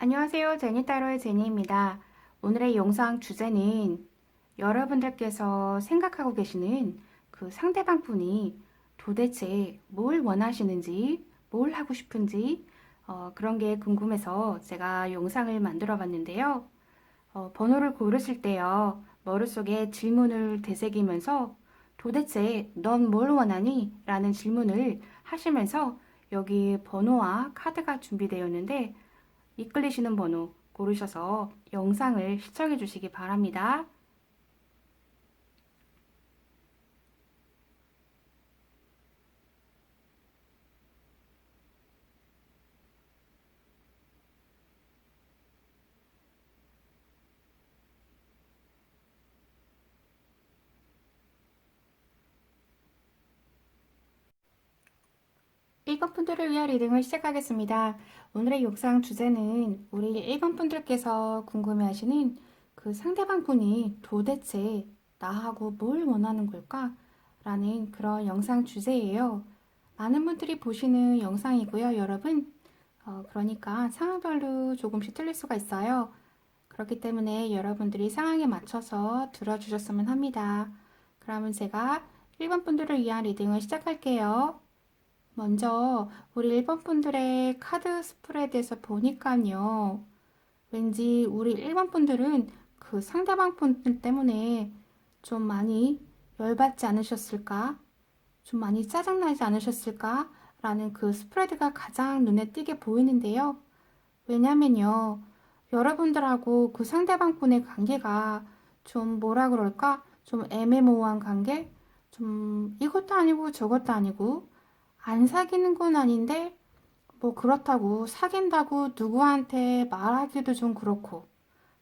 안녕하세요. 제니따로의 제니입니다. 오늘의 영상 주제는 여러분들께서 생각하고 계시는 그 상대방 분이 도대체 뭘 원하시는지, 뭘 하고 싶은지, 어, 그런 게 궁금해서 제가 영상을 만들어 봤는데요. 어, 번호를 고르실 때요, 머릿속에 질문을 되새기면서 도대체 넌 뭘 원하니? 라는 질문을 하시면서 여기 번호와 카드가 준비되었는데 이끌리시는 번호 고르셔서 영상을 시청해 주시기 바랍니다. 일번 분들을 위한 리딩을 시작하겠습니다. 오늘의 영상 주제는 우리 1번 분들께서 궁금해하시는 그 상대방 분이 도대체 나하고 뭘 원하는 걸까? 라는 그런 영상 주제예요. 많은 분들이 보시는 영상이고요, 여러분. 어, 그러니까 상황별로 조금씩 틀릴 수가 있어요. 그렇기 때문에 여러분들이 상황에 맞춰서 들어주셨으면 합니다. 그러면 제가 1번 분들을 위한 리딩을 시작할게요. 먼저 우리 1번 분들의 카드 스프레드에서 보니까요. 왠지 우리 1번 분들은 그 상대방 분들 때문에 좀 많이 열받지 않으셨을까? 좀 많이 짜증나지 않으셨을까? 라는 그 스프레드가 가장 눈에 띄게 보이는데요. 왜냐면요. 여러분들하고 그 상대방 분의 관계가 좀 뭐라 그럴까? 좀 애매모호한 관계? 좀 이것도 아니고 저것도 아니고 안 사귀는 건 아닌데, 뭐 그렇다고 사귄다고 누구한테 말하기도 좀 그렇고.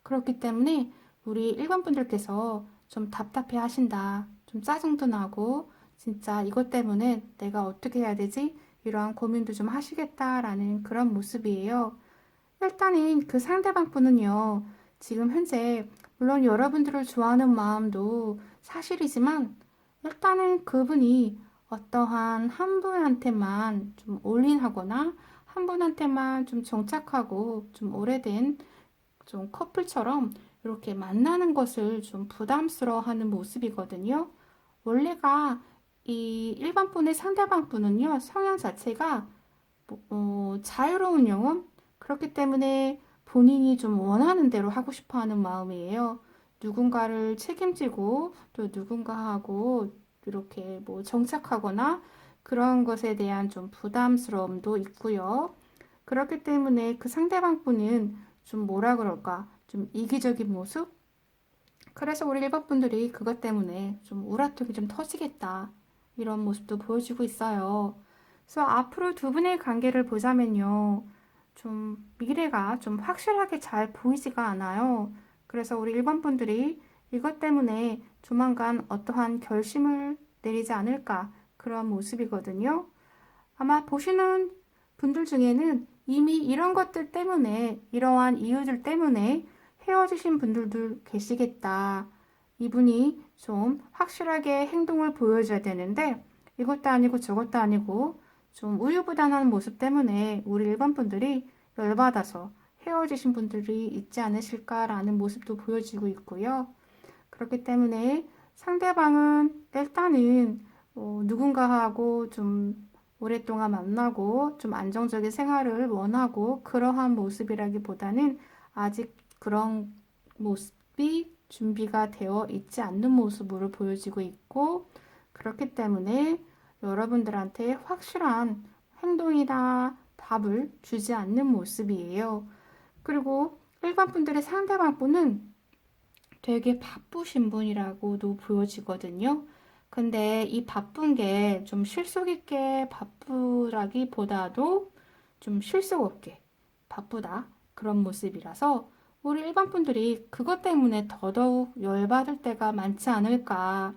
그렇기 때문에 우리 일반 분들께서 좀 답답해 하신다. 좀 짜증도 나고, 진짜 이것 때문에 내가 어떻게 해야 되지? 이러한 고민도 좀 하시겠다라는 그런 모습이에요. 일단은 그 상대방 분은요, 지금 현재, 물론 여러분들을 좋아하는 마음도 사실이지만, 일단은 그분이 어떠한 한 분한테만 좀 올인하거나 한 분한테만 좀 정착하고 좀 오래된 좀 커플처럼 이렇게 만나는 것을 좀 부담스러워하는 모습이거든요. 원래가 이 일반 분의 상대방 분은요, 성향 자체가 뭐, 어, 자유로운 영혼? 그렇기 때문에 본인이 좀 원하는 대로 하고 싶어 하는 마음이에요. 누군가를 책임지고 또 누군가하고 이렇게 뭐 정착하거나 그런 것에 대한 좀 부담스러움도 있고요. 그렇기 때문에 그 상대방 분은 좀 뭐라 그럴까? 좀 이기적인 모습? 그래서 우리 일반 분들이 그것 때문에 좀 우라통이 좀 터지겠다. 이런 모습도 보여주고 있어요. 그래서 앞으로 두 분의 관계를 보자면요. 좀 미래가 좀 확실하게 잘 보이지가 않아요. 그래서 우리 일반 분들이 이것 때문에 조만간 어떠한 결심을 내리지 않을까 그런 모습이거든요. 아마 보시는 분들 중에는 이미 이런 것들 때문에 이러한 이유들 때문에 헤어지신 분들도 계시겠다. 이분이 좀 확실하게 행동을 보여줘야 되는데 이것도 아니고 저것도 아니고 좀 우유부단한 모습 때문에 우리 일반 분들이 열받아서 헤어지신 분들이 있지 않으실까라는 모습도 보여지고 있고요. 그렇기 때문에 상대방은 일단은 어, 누군가하고 좀 오랫동안 만나고 좀 안정적인 생활을 원하고 그러한 모습이라기보다는 아직 그런 모습이 준비가 되어 있지 않는 모습으로 보여지고 있고 그렇기 때문에 여러분들한테 확실한 행동이나 답을 주지 않는 모습이에요. 그리고 일반 분들의 상대방 분은 되게 바쁘신 분이라고도 보여지거든요. 근데 이 바쁜 게 좀 실속 있게 바쁘라기보다도 좀 실속 없게 바쁘다. 그런 모습이라서 우리 일반 분들이 그것 때문에 더더욱 열받을 때가 많지 않을까.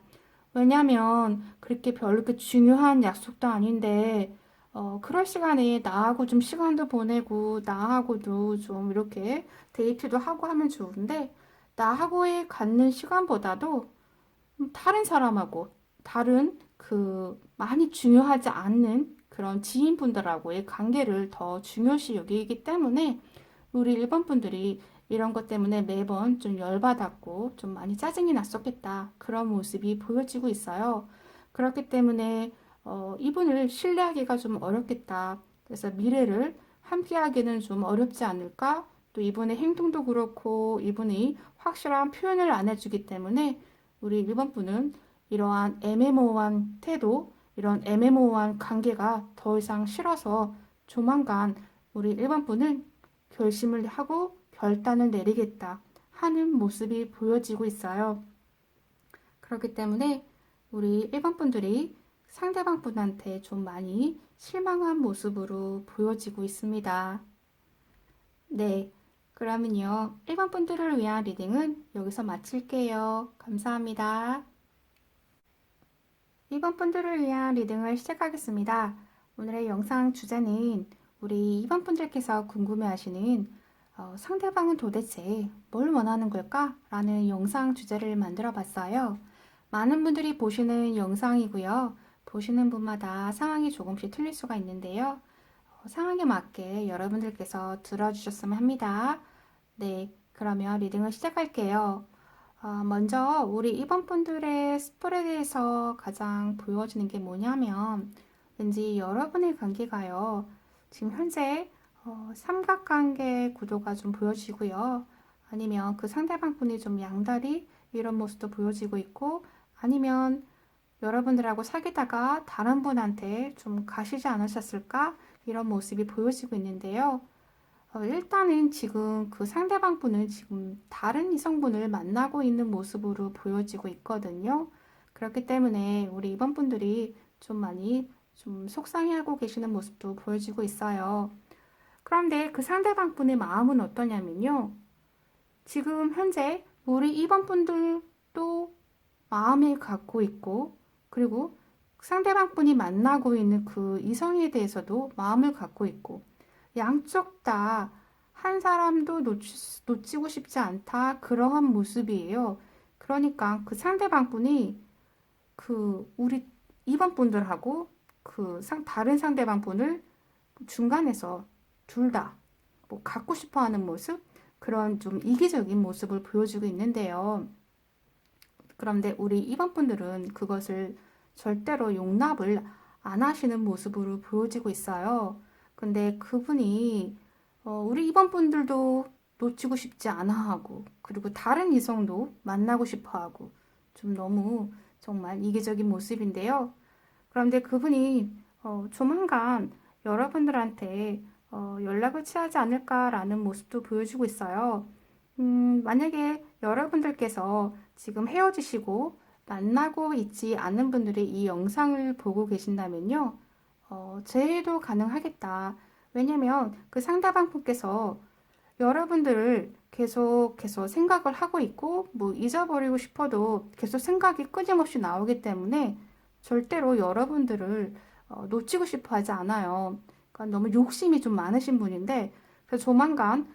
왜냐면 그렇게 별로 그렇게 중요한 약속도 아닌데, 어, 그럴 시간에 나하고 좀 시간도 보내고, 나하고도 좀 이렇게 데이트도 하고 하면 좋은데, 나하고의 갖는 시간보다도 다른 사람하고 다른 그 많이 중요하지 않는 그런 지인분들하고의 관계를 더 중요시 여기기 때문에 우리 1번 분들이 이런 것 때문에 매번 좀 열받았고 좀 많이 짜증이 났었겠다. 그런 모습이 보여지고 있어요. 그렇기 때문에 어, 이분을 신뢰하기가 좀 어렵겠다. 그래서 미래를 함께하기는 좀 어렵지 않을까? 또 이분의 행동도 그렇고 이분이 확실한 표현을 안 해주기 때문에 우리 1번 분은 이러한 애매모호한 태도, 이런 애매모호한 관계가 더 이상 싫어서 조만간 우리 1번 분은 결심을 하고 결단을 내리겠다 하는 모습이 보여지고 있어요. 그렇기 때문에 우리 1번 분들이 상대방 분한테 좀 많이 실망한 모습으로 보여지고 있습니다. 네. 그러면요. 1번 분들을 위한 리딩은 여기서 마칠게요. 감사합니다. 2번 분들을 위한 리딩을 시작하겠습니다. 오늘의 영상 주제는 우리 2번 분들께서 궁금해하시는 어, 상대방은 도대체 뭘 원하는 걸까? 라는 영상 주제를 만들어 봤어요. 많은 분들이 보시는 영상이고요. 보시는 분마다 상황이 조금씩 틀릴 수가 있는데요. 어, 상황에 맞게 여러분들께서 들어주셨으면 합니다. 네, 그러면 리딩을 시작할게요. 어, 먼저 우리 2번 분들의 스프레드에서 가장 보여지는 게 뭐냐면 왠지 여러분의 관계가요. 지금 현재 어, 삼각관계 구도가 좀 보여지고요. 아니면 그 상대방 분이 좀 양다리 이런 모습도 보여지고 있고 아니면 여러분들하고 사귀다가 다른 분한테 좀 가시지 않으셨을까? 이런 모습이 보여지고 있는데요. 어, 일단은 지금 그 상대방 분은 지금 다른 이성분을 만나고 있는 모습으로 보여지고 있거든요. 그렇기 때문에 우리 이번 분들이 좀 많이 좀 속상해하고 계시는 모습도 보여지고 있어요. 그런데 그 상대방 분의 마음은 어떠냐면요. 지금 현재 우리 이번 분들도 마음을 갖고 있고, 그리고 상대방 분이 만나고 있는 그 이성에 대해서도 마음을 갖고 있고, 양쪽 다 한 사람도 놓치, 놓치고 싶지 않다. 그러한 모습이에요. 그러니까 그 상대방 분이 그 우리 이번 분들하고 그 상, 다른 상대방 분을 중간에서 둘 다 뭐 갖고 싶어 하는 모습? 그런 좀 이기적인 모습을 보여주고 있는데요. 그런데 우리 이번 분들은 그것을 절대로 용납을 안 하시는 모습으로 보여지고 있어요. 근데 그분이 어, 우리 이번 분들도 놓치고 싶지 않아 하고 그리고 다른 이성도 만나고 싶어 하고 좀 너무 정말 이기적인 모습인데요. 그런데 그분이 어, 조만간 여러분들한테 어, 연락을 취하지 않을까라는 모습도 보여주고 있어요. 음, 만약에 여러분들께서 지금 헤어지시고 만나고 있지 않은 분들이 이 영상을 보고 계신다면요. 어, 재해도 가능하겠다. 왜냐면 그 상대방 분께서 여러분들을 계속 계속 생각을 하고 있고 뭐 잊어버리고 싶어도 계속 생각이 끊임없이 나오기 때문에 절대로 여러분들을 어, 놓치고 싶어 하지 않아요. 그러니까 너무 욕심이 좀 많으신 분인데 그래서 조만간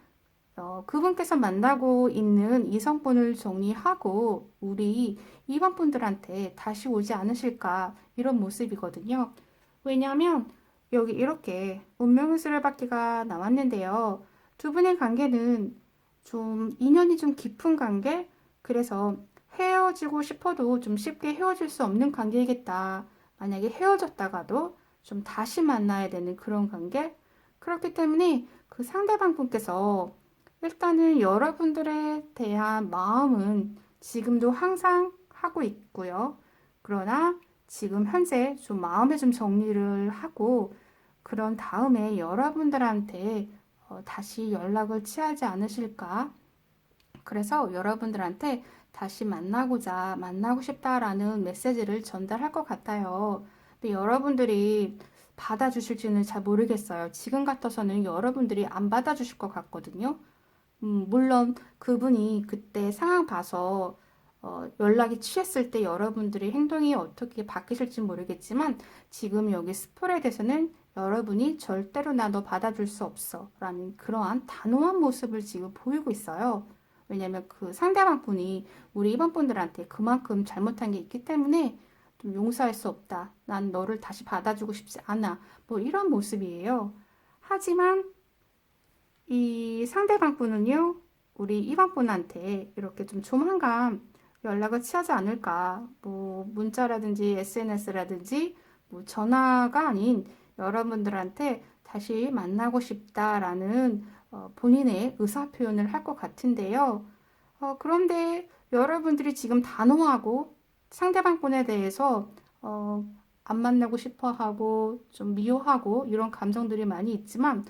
어, 그분께서 만나고 있는 이성분을 정리하고 우리 이번 분들한테 다시 오지 않으실까 이런 모습이거든요. 왜냐하면 여기 이렇게 운명의 수레바퀴가 나왔는데요. 두 분의 관계는 좀 인연이 좀 깊은 관계? 그래서 헤어지고 싶어도 좀 쉽게 헤어질 수 없는 관계이겠다. 만약에 헤어졌다가도 좀 다시 만나야 되는 그런 관계? 그렇기 때문에 그 상대방 분께서 일단은 여러분들에 대한 마음은 지금도 항상 하고 있고요. 그러나 지금 현재 좀 마음에 좀 정리를 하고 그런 다음에 여러분들한테 어, 다시 연락을 취하지 않으실까? 그래서 여러분들한테 다시 만나고자 만나고 싶다라는 메시지를 전달할 것 같아요. 근데 여러분들이 받아주실지는 잘 모르겠어요. 지금 같아서는 여러분들이 안 받아주실 것 같거든요. 음, 물론 그분이 그때 상황 봐서 어, 연락이 취했을 때 여러분들의 행동이 어떻게 바뀌실지 모르겠지만 지금 여기 스프레드에서는 여러분이 절대로 나 너 받아줄 수 없어 라는 그러한 단호한 모습을 지금 보이고 있어요. 왜냐면 그 상대방 분이 우리 이번 분들한테 그만큼 잘못한 게 있기 때문에 좀 용서할 수 없다. 난 너를 다시 받아주고 싶지 않아. 뭐 이런 모습이에요. 하지만 이 상대방 분은요, 우리 이번 분한테 이렇게 좀 조만간 연락을 취하지 않을까. 뭐, 문자라든지 SNS라든지 뭐 전화가 아닌 여러분들한테 다시 만나고 싶다라는 어, 본인의 의사 표현을 할 것 같은데요. 어, 그런데 여러분들이 지금 단호하고 상대방 분에 대해서 어, 안 만나고 싶어 하고 좀 미워하고 이런 감정들이 많이 있지만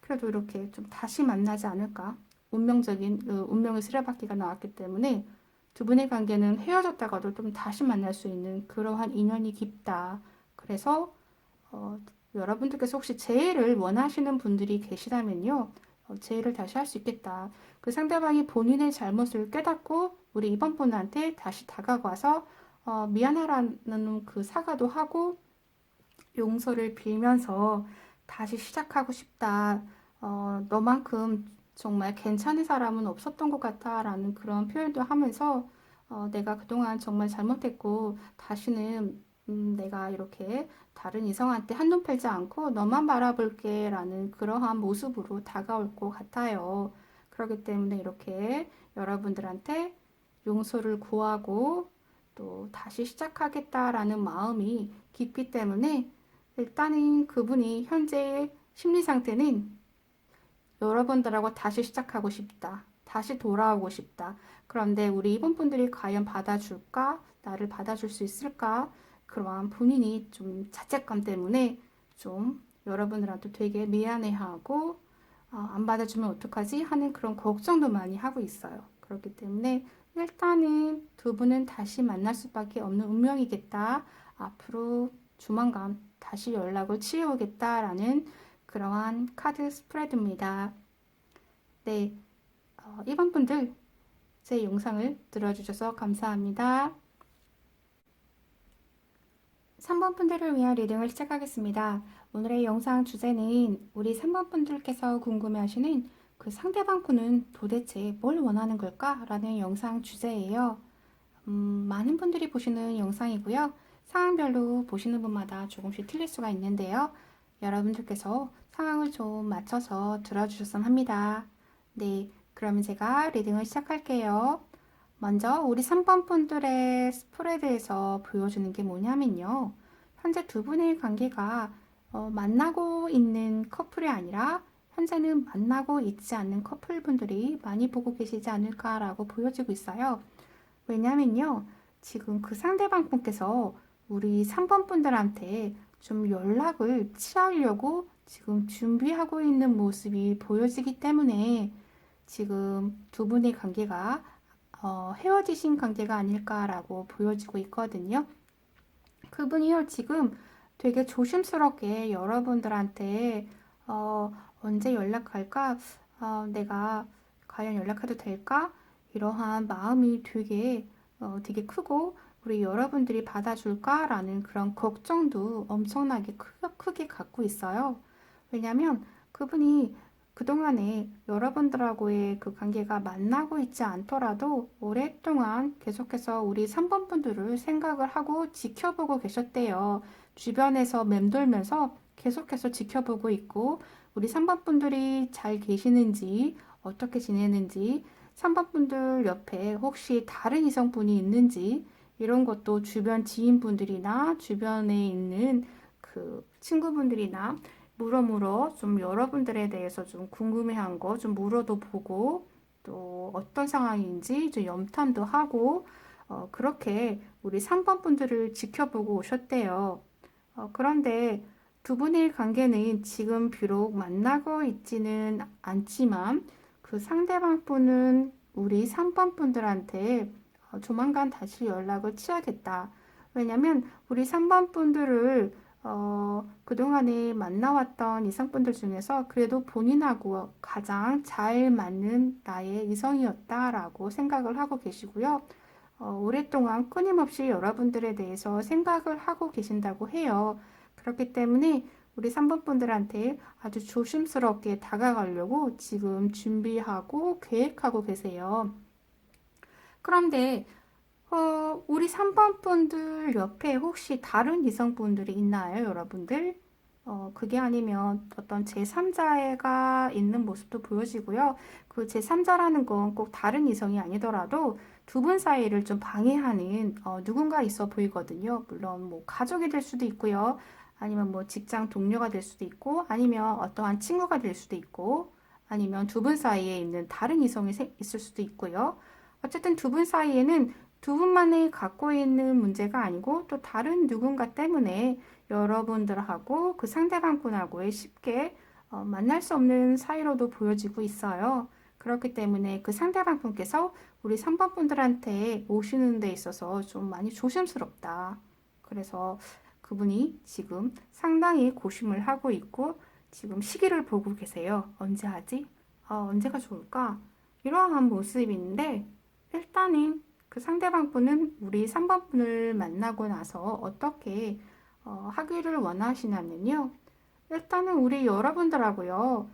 그래도 이렇게 좀 다시 만나지 않을까? 운명적인 그 운명의 수레바퀴가 나왔기 때문에 두 분의 관계는 헤어졌다가도 좀 다시 만날 수 있는 그러한 인연이 깊다. 그래서 어, 여러분들께서 혹시 재회를 원하시는 분들이 계시다면요. 어, 재회를 다시 할 수 있겠다. 그 상대방이 본인의 잘못을 깨닫고 우리 이번 분한테 다시 다가가서 어, 미안하라는 그 사과도 하고 용서를 빌면서 다시 시작하고 싶다. 어, 너만큼 정말 괜찮은 사람은 없었던 것 같아 라는 그런 표현도 하면서 어, 내가 그동안 정말 잘못했고 다시는 음, 내가 이렇게 다른 이성한테 한눈 팔지 않고 너만 바라볼게 라는 그러한 모습으로 다가올 것 같아요. 그렇기 때문에 이렇게 여러분들한테 용서를 구하고 또 다시 시작하겠다라는 마음이 깊기 때문에 일단은 그분이 현재 심리 상태는 여러분들하고 다시 시작하고 싶다. 다시 돌아오고 싶다. 그런데 우리 이번 분들이 과연 받아줄까? 나를 받아줄 수 있을까? 그러한 본인이 좀 자책감 때문에 좀 여러분들한테 되게 미안해하고 어, 안 받아주면 어떡하지? 하는 그런 걱정도 많이 하고 있어요. 그렇기 때문에 일단은 두 분은 다시 만날 수밖에 없는 운명이겠다. 앞으로 조만간 다시 연락을 취해오겠다라는 그러한 카드 스프레드입니다. 네, 어, 1번 분들 제 영상을 들어주셔서 감사합니다. 3번 분들을 위한 리딩을 시작하겠습니다. 오늘의 영상 주제는 우리 3번 분들께서 궁금해하시는 그 상대방 분은 도대체 뭘 원하는 걸까? 라는 영상 주제예요. 음, 많은 분들이 보시는 영상이고요. 상황별로 보시는 분마다 조금씩 틀릴 수가 있는데요. 여러분들께서 상황을 좀 맞춰서 들어주셨으면 합니다. 네, 그러면 제가 리딩을 시작할게요. 먼저 우리 3번 분들의 스프레드에서 보여주는 게 뭐냐면요. 현재 두 분의 관계가 어, 만나고 있는 커플이 아니라 현재는 만나고 있지 않는 커플분들이 많이 보고 계시지 않을까라고 보여지고 있어요. 왜냐면요. 지금 그 상대방 분께서 우리 3번 분들한테 좀 연락을 취하려고 지금 준비하고 있는 모습이 보여지기 때문에 지금 두 분의 관계가 어, 헤어지신 관계가 아닐까라고 보여지고 있거든요. 그분이요, 지금 되게 조심스럽게 여러분들한테 어, 언제 연락할까? 어, 내가 과연 연락해도 될까? 이러한 마음이 되게 어, 되게 크고 우리 여러분들이 받아줄까라는 그런 걱정도 엄청나게 크, 크게 갖고 있어요. 왜냐면 그분이 그동안에 여러분들하고의 그 관계가 만나고 있지 않더라도 오랫동안 계속해서 우리 3번 분들을 생각을 하고 지켜보고 계셨대요. 주변에서 맴돌면서 계속해서 지켜보고 있고 우리 3번 분들이 잘 계시는지 어떻게 지내는지 3번 분들 옆에 혹시 다른 이성분이 있는지 이런 것도 주변 지인분들이나 주변에 있는 그 친구분들이나 물어 물어 좀 여러분들에 대해서 좀 궁금해한 거 좀 물어도 보고 또 어떤 상황인지 좀 염탐도 하고 어, 그렇게 우리 3번 분들을 지켜보고 오셨대요. 어, 그런데 두 분의 관계는 지금 비록 만나고 있지는 않지만 그 상대방 분은 우리 3번 분들한테 어, 조만간 다시 연락을 취하겠다. 왜냐면 우리 3번 분들을 어, 그동안에 만나왔던 이성분들 중에서 그래도 본인하고 가장 잘 맞는 나의 이성이었다라고 생각을 하고 계시고요. 어, 오랫동안 끊임없이 여러분들에 대해서 생각을 하고 계신다고 해요. 그렇기 때문에 우리 3번 분들한테 아주 조심스럽게 다가가려고 지금 준비하고 계획하고 계세요. 그런데 어, 우리 3번 분들 옆에 혹시 다른 이성분들이 있나요, 여러분들? 어, 그게 아니면 어떤 제3자가 있는 모습도 보여지고요. 그 제3자라는 건 꼭 다른 이성이 아니더라도 두 분 사이를 좀 방해하는 어, 누군가 있어 보이거든요. 물론 뭐 가족이 될 수도 있고요. 아니면 뭐 직장 동료가 될 수도 있고, 아니면 어떠한 친구가 될 수도 있고, 아니면 두 분 사이에 있는 다른 이성이 세- 있을 수도 있고요. 어쨌든 두 분 사이에는 두 분만이 갖고 있는 문제가 아니고 또 다른 누군가 때문에 여러분들하고 그 상대방 분하고의 쉽게 어, 만날 수 없는 사이로도 보여지고 있어요. 그렇기 때문에 그 상대방 분께서 우리 3번 분들한테 오시는 데 있어서 좀 많이 조심스럽다. 그래서 그분이 지금 상당히 고심을 하고 있고 지금 시기를 보고 계세요. 언제 하지? 아, 언제가 좋을까? 이러한 모습인데 일단은 그 상대방 분은 우리 3번 분을 만나고 나서 어떻게 어, 하기를 원하시냐면요. 일단은 우리 여러분들하고요.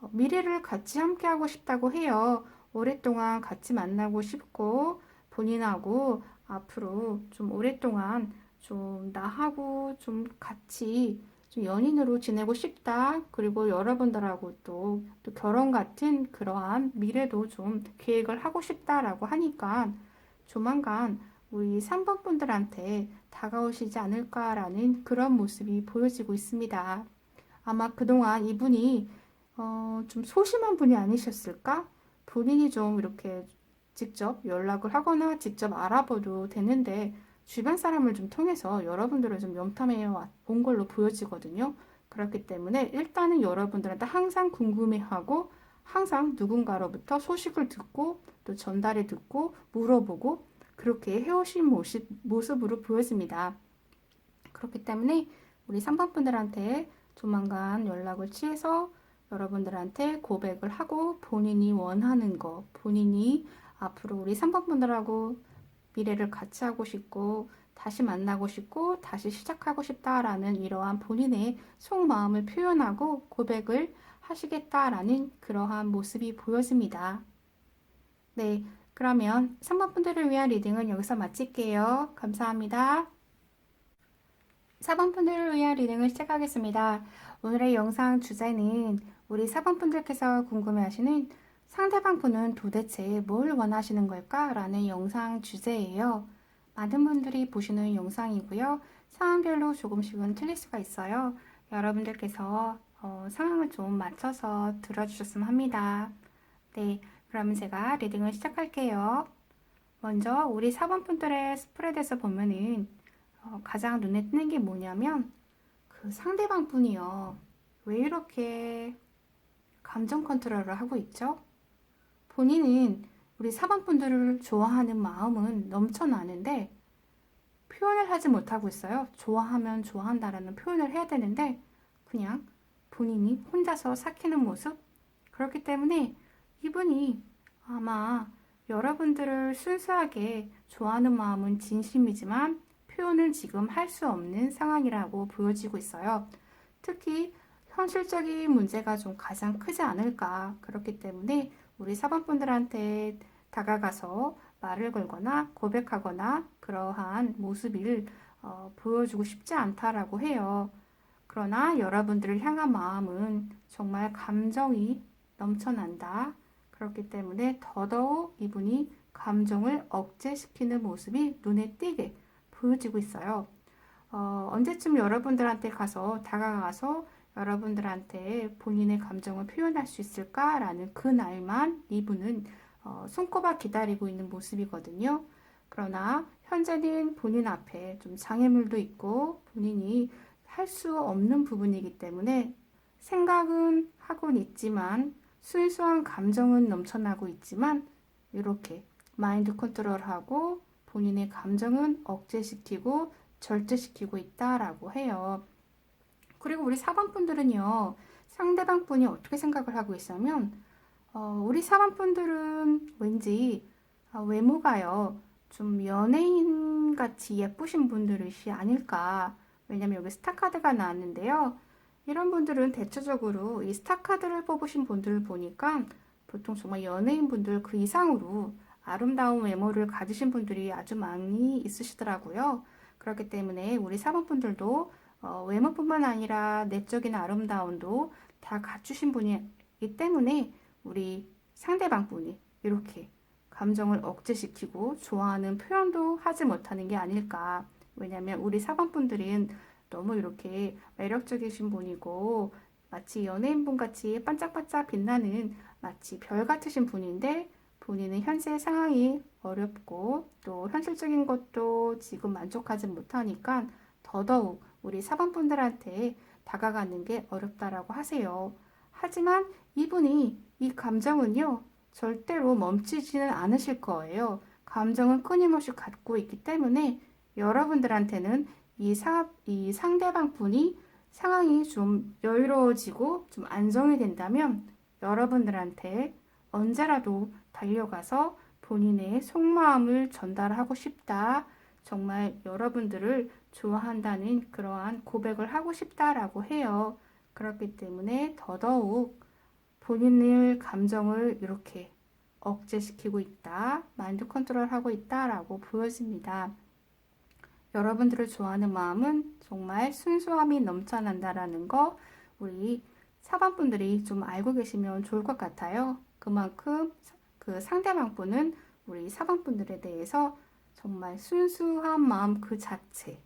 어, 미래를 같이 함께 하고 싶다고 해요. 오랫동안 같이 만나고 싶고 본인하고 앞으로 좀 오랫동안 좀 나하고 좀 같이 좀 연인으로 지내고 싶다. 그리고 여러분들하고 또, 또 결혼 같은 그러한 미래도 좀 계획을 하고 싶다라고 하니까 조만간 우리 3번 분들한테 다가오시지 않을까라는 그런 모습이 보여지고 있습니다. 아마 그동안 이분이 어, 좀 소심한 분이 아니셨을까? 본인이 좀 이렇게 직접 연락을 하거나 직접 알아봐도 되는데 주변 사람을 좀 통해서 여러분들을 좀 염탐해 본 걸로 보여지거든요. 그렇기 때문에 일단은 여러분들한테 항상 궁금해하고 항상 누군가로부터 소식을 듣고 또 전달해 듣고 물어보고 그렇게 해오신 모습, 모습으로 보여집니다. 그렇기 때문에 우리 3번 분들한테 조만간 연락을 취해서 여러분들한테 고백을 하고 본인이 원하는 거, 본인이 앞으로 우리 3번 분들하고 미래를 같이 하고 싶고 다시 만나고 싶고 다시 시작하고 싶다라는 이러한 본인의 속마음을 표현하고 고백을 하시겠다라는 그러한 모습이 보여집니다. 네, 그러면 3번 분들을 위한 리딩은 여기서 마칠게요. 감사합니다. 4번 분들을 위한 리딩을 시작하겠습니다. 오늘의 영상 주제는 우리 4번 분들께서 궁금해하시는 상대방 분은 도대체 뭘 원하시는 걸까? 라는 영상 주제예요. 많은 분들이 보시는 영상이고요. 상황별로 조금씩은 틀릴 수가 있어요. 여러분들께서 어, 상황을 좀 맞춰서 들어주셨으면 합니다. 네, 그러면 제가 리딩을 시작할게요. 먼저 우리 4번 분들의 스프레드에서 보면은 어, 가장 눈에 띄는 게 뭐냐면 그 상대방 분이요. 왜 이렇게 감정 컨트롤을 하고 있죠? 본인은 우리 4번 분들을 좋아하는 마음은 넘쳐나는데 표현을 하지 못하고 있어요. 좋아하면 좋아한다라는 표현을 해야 되는데 그냥 본인이 혼자서 삭히는 모습? 그렇기 때문에 이분이 아마 여러분들을 순수하게 좋아하는 마음은 진심이지만 표현을 지금 할 수 없는 상황이라고 보여지고 있어요. 특히 현실적인 문제가 좀 가장 크지 않을까. 그렇기 때문에 우리 사번분들한테 다가가서 말을 걸거나 고백하거나 그러한 모습을 어, 보여주고 싶지 않다라고 해요. 그러나 여러분들을 향한 마음은 정말 감정이 넘쳐난다. 그렇기 때문에 더더욱 이분이 감정을 억제시키는 모습이 눈에 띄게 보여지고 있어요. 어, 언제쯤 여러분들한테 가서 다가가서 여러분들한테 본인의 감정을 표현할 수 있을까라는 그 날만 이분은 어, 손꼽아 기다리고 있는 모습이거든요. 그러나 현재는 본인 앞에 좀 장애물도 있고 본인이 할 수 없는 부분이기 때문에 생각은 하곤 있지만 순수한 감정은 넘쳐나고 있지만 이렇게 마인드 컨트롤하고 본인의 감정은 억제시키고 절제시키고 있다라고 해요. 그리고 우리 4번 분들은요, 상대방 분이 어떻게 생각을 하고 있으면, 어, 우리 4번 분들은 왠지 어, 외모가요, 좀 연예인 같이 예쁘신 분들이 아닐까. 왜냐면 여기 스타카드가 나왔는데요. 이런 분들은 대체적으로 이 스타카드를 뽑으신 분들을 보니까 보통 정말 연예인 분들 그 이상으로 아름다운 외모를 가지신 분들이 아주 많이 있으시더라고요. 그렇기 때문에 우리 4번 분들도 어, 외모뿐만 아니라 내적인 아름다움도 다 갖추신 분이기 때문에 우리 상대방 분이 이렇게 감정을 억제시키고 좋아하는 표현도 하지 못하는 게 아닐까. 왜냐면 우리 사방분들은 너무 이렇게 매력적이신 분이고 마치 연예인분 같이 반짝반짝 빛나는 마치 별 같으신 분인데 본인은 현재 상황이 어렵고 또 현실적인 것도 지금 만족하지 못하니까 더더욱 우리 사방분들한테 다가가는 게 어렵다라고 하세요. 하지만 이분이 이 감정은요, 절대로 멈추지는 않으실 거예요. 감정은 끊임없이 갖고 있기 때문에 여러분들한테는 이 사, 이 상대방 분이 상황이 좀 여유로워지고 좀 안정이 된다면 여러분들한테 언제라도 달려가서 본인의 속마음을 전달하고 싶다. 정말 여러분들을 좋아한다는 그러한 고백을 하고 싶다라고 해요. 그렇기 때문에 더더욱 본인의 감정을 이렇게 억제시키고 있다, 마인드 컨트롤하고 있다라고 보여집니다. 여러분들을 좋아하는 마음은 정말 순수함이 넘쳐난다라는 거 우리 사반분들이 좀 알고 계시면 좋을 것 같아요. 그만큼 그 상대방 분은 우리 사반분들에 대해서 정말 순수한 마음 그 자체,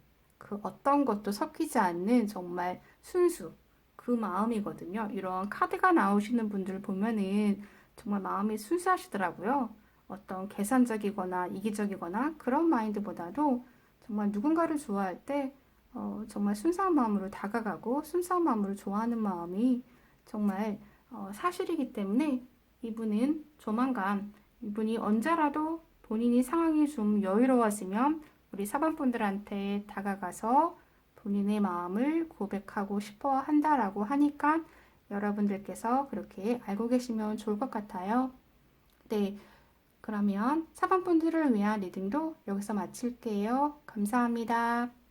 그 어떤 것도 섞이지 않는 정말 순수, 그 마음이거든요. 이런 카드가 나오시는 분들 보면은 정말 마음이 순수하시더라고요. 어떤 계산적이거나 이기적이거나 그런 마인드보다도 정말 누군가를 좋아할 때 어, 정말 순수한 마음으로 다가가고 순수한 마음으로 좋아하는 마음이 정말 어, 사실이기 때문에 이분은 조만간 이분이 언제라도 본인이 상황이 좀 여유로워지면 우리 사반분들한테 다가가서 본인의 마음을 고백하고 싶어 한다라고 하니까 여러분들께서 그렇게 알고 계시면 좋을 것 같아요. 네. 그러면 사반분들을 위한 리딩도 여기서 마칠게요. 감사합니다.